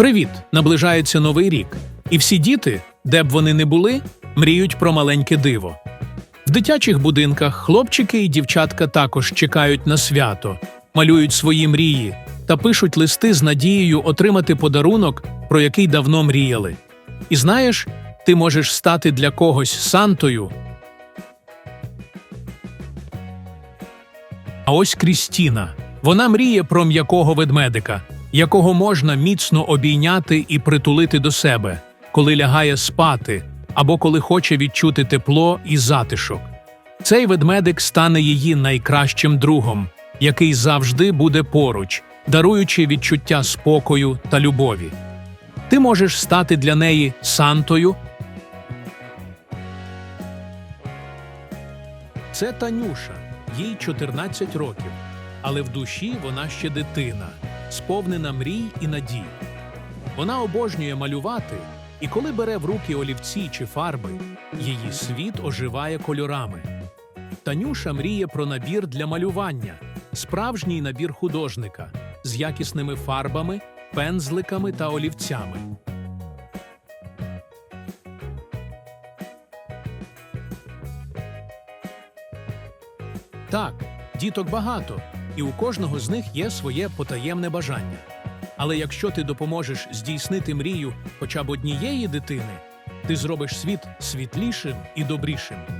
Привіт! Наближається новий рік. І всі діти, де б вони не були, мріють про маленьке диво. В дитячих будинках хлопчики і дівчатка також чекають на свято, малюють свої мрії та пишуть листи з надією отримати подарунок, про який давно мріяли. І знаєш, ти можеш стати для когось Сантою. А ось Крістіна. Вона мріє про м'якого ведмедика, якого можна міцно обійняти і притулити до себе, коли лягає спати або коли хоче відчути тепло і затишок. Цей ведмедик стане її найкращим другом, який завжди буде поруч, даруючи відчуття спокою та любові. Ти можеш стати для неї Сантою. Це Танюша, їй 14 років, але в душі вона ще дитина, сповнена мрій і надій. Вона обожнює малювати, і коли бере в руки олівці чи фарби, її світ оживає кольорами. Танюша мріє про набір для малювання, справжній набір художника з якісними фарбами, пензликами та олівцями. Так, діток багато, і у кожного з них є своє потаємне бажання. Але якщо ти допоможеш здійснити мрію хоча б однієї дитини, ти зробиш світ світлішим і добрішим.